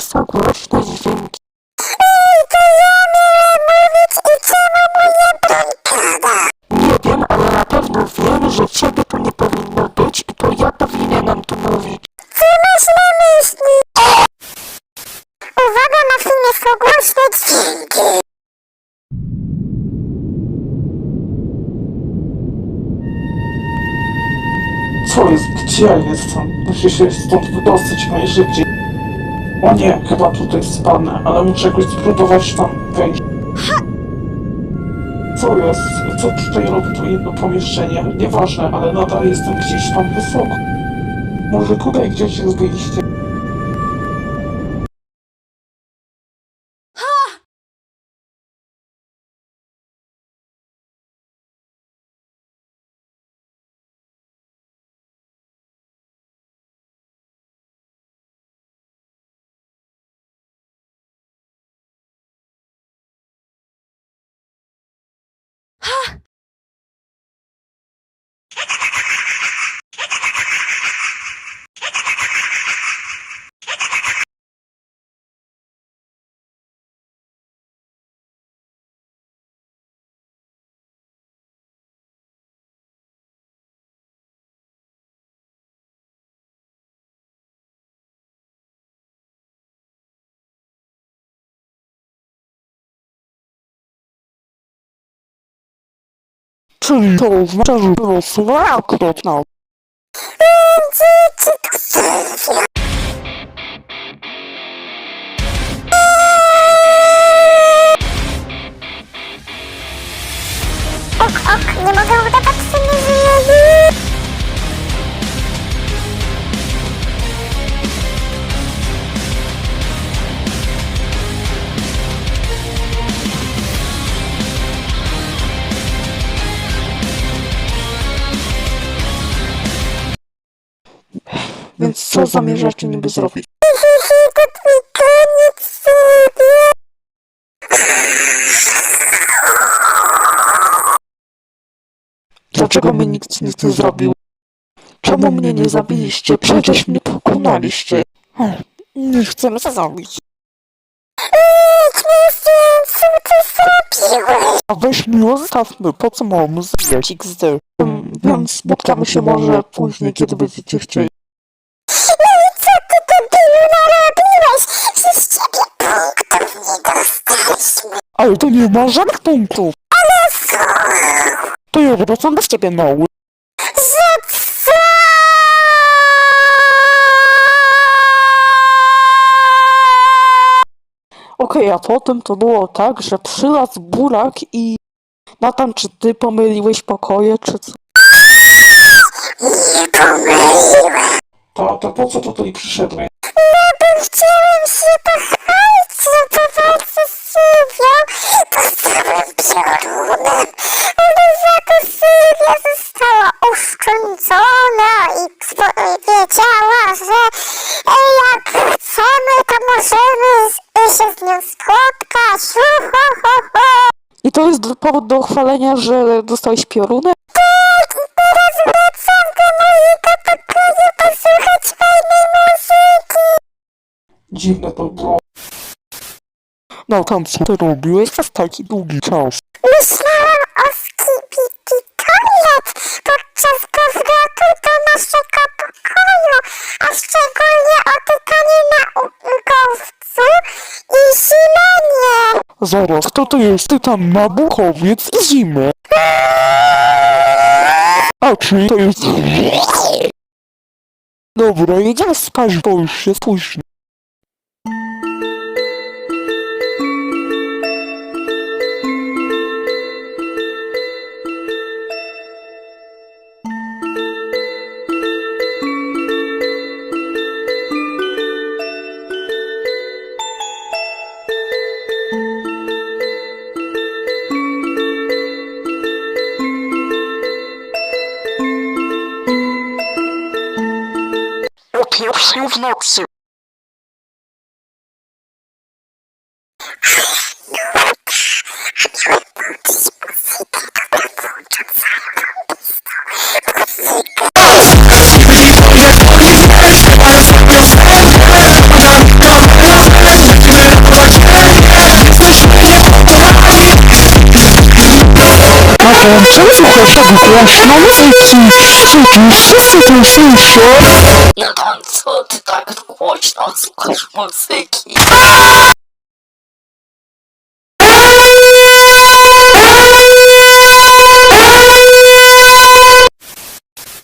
są głośne dźwięki. Nie wiem, ale na pewno wiem, że ciebie tu nie powinno być i to ja powinienem tu mówić. Uwaga, na filmie są głośne dźwięki. Co jest? Gdzie ja jestem? Muszę się stąd wydostać najszybciej. O nie, chyba tutaj spadnę, ale muszę jakoś spróbować tam wejść. Co jest? Co tutaj robi to jedno pomieszczenie? Nieważne, ale nadal jestem gdzieś tam wysoko. Może tutaj gdzieś jest wyjście? Czyli to oznacza, że było okropna. Ok, ok, nie mogę udawać, że nie żyję. Co zamierzacie niby zrobić? Sobie. Dlaczego mi nikt nic nie zrobił? Czemu mnie nie zabiliście? Przecież mnie pokonaliście. Ech, Nie zabić. Co ty zrobiłeś? A weź mi zostawmy, po co mam zabijać XD? Hmm, więc spotkamy się może później, kiedy będziecie chcieli. To nie ma żadnych punktów. To ja wracam bez ciebie mały. Co? Okej, a potem to było tak, że przylazł burak i... Natan, czy ty pomyliłeś pokoje, czy co? Nie pomyliłem. To, to po co tutaj przyszedłem? I to jest powód do chwalenia, że dostałeś piorunek? Tak, i teraz wracam do mojego pokoju posłuchać fajnej muzyki. Dziwne to było. No tam co ty robiłeś przez taki długi czas? Myślałam o skibidi toilet podczas Zaraz, kto to jest? Ty tam ma buchowiec i zimę. A czy to jest... Dobra, jedziemy spać, bo już jest późno. gówno psu. Czemu słuchasz tak głośno muzyki? Czy wszyscy tym słyszą? No to co ty tak głośno słuchasz muzyki?